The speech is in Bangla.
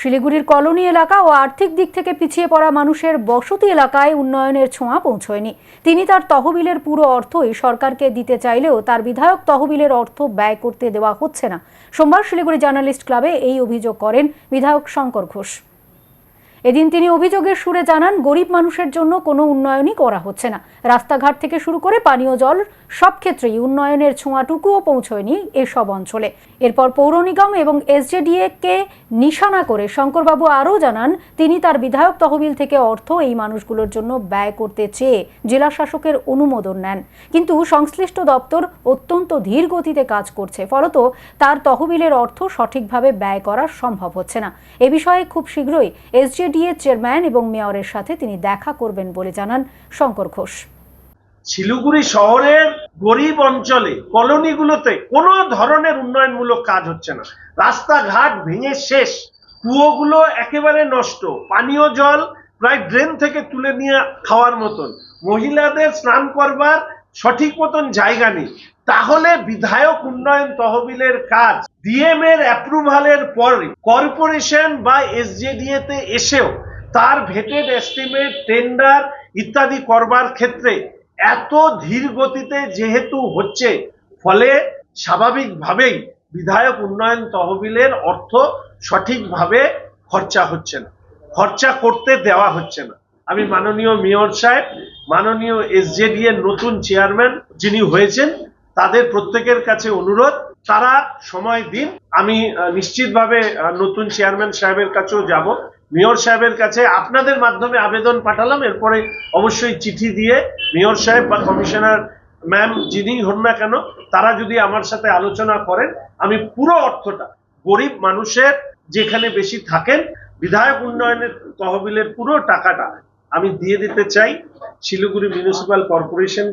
শিলিগুড়ির কলোনি এলাকা ও আর্থিক দিক থেকে পিছিয়ে পড়া মানুষের বসতি এলাকায় উন্নয়নের ছোঁয়া পৌঁছয়নি। তিনি তার তহবিলের পুরো অর্থই সরকারকে দিতে চাইলেও তার বিধায়ক তহবিলের অর্থ ব্যয় করতে দেওয়া হচ্ছে না। সোমবার শিলিগুড়ি জার্নালিস্ট ক্লাবে এই অভিযোগ করেন বিধায়ক শঙ্কর ঘোষ। এদিন তিনি অভিযোগের সুরে জানান, গরিব মানুষের জন্য কোনো উন্নয়নই করা হচ্ছে না। রাস্তাঘাট থেকে শুরু করে পানীয় জল সব ক্ষেত্রেই উন্নয়নের ছোঁয়াটুকুও পৌঁছয়নি এসব অঞ্চলে। এরপর পৌর নিগম এবং এসজেডিএ কে নিশানা করে শঙ্করবাবু আরও জানান, তিনি তার বিধায়ক তহবিল থেকে অর্থ এই মানুষগুলোর জন্য ব্যয় করতে চেয়ে জেলা শাসকের অনুমোদন নেন। কিন্তু সংশ্লিষ্ট দপ্তর অত্যন্ত ধীর গতিতে কাজ করছে, ফলত তার তহবিলের অর্থ সঠিকভাবে ব্যয় করা সম্ভব হচ্ছে না। এ বিষয়ে খুব শীঘ্রই এসজেডিএ চেয়ারম্যান এবং মেয়রের সাথে তিনি দেখা করবেন বলে জানান শঙ্কর ঘোষ। শিলিগুড়ি শহরের গরিব অঞ্চলে কলোনিগুলোতে কোনো ধরনের উন্নয়নমূলক কাজ হচ্ছে না। রাস্তাঘাট ভেঙে শেষ। কুয়োগুলো একেবারে নষ্ট। পানীয় জল প্রায় ড্রেন থেকে তুলে নিয়ে খাওয়ার মতন। মহিলাদের স্নান করবার সঠিক মতন জায়গা নেই। তাহলে বিধায়ক উন্নয়ন তহবিলের কাজ ডিএম এর অ্যাপ্রুভালের পরে কর্পোরেশন বা এসজেডিএ তে এসেও তার ভেটেড এস্টিমেট টেন্ডার ইত্যাদি করবার ক্ষেত্রে এত ধীর গতিতে যেহেতু হচ্ছে, ফলে স্বাভাবিকভাবেই বিধায়ক উন্নয়ন তহবিলের অর্থ সঠিকভাবে খরচা হচ্ছে না, খরচা করতে দেওয়া হচ্ছে না। আমি মাননীয় মেয়র সাহেব, মাননীয় এসজেডি এর নতুন চেয়ারম্যান যিনি হয়েছেন তাদের প্রত্যেকের কাছে অনুরোধ, তারা সময় দিন। আমি নিশ্চিতভাবে নতুন চেয়ারম্যান সাহেবের কাছেও যাব। মেয়র সাহেবের কাছে আপনাদের মাধ্যমে আবেদন পাঠালাম। এরপরে অবশ্যই চিঠি দিয়ে মেয়র সাহেব বা কমিশনার ম্যাম যিনি হন না কেন, তারা যদি আমার সাথে আলোচনা করেন, আমি পুরো অর্থটা গরিব মানুষের যেখানে বেশি থাকেন, বিধায়ক উন্নয়নের তহবিলের পুরো টাকাটা আমি দিয়ে দিতে চাই। Siliguri municipal corporation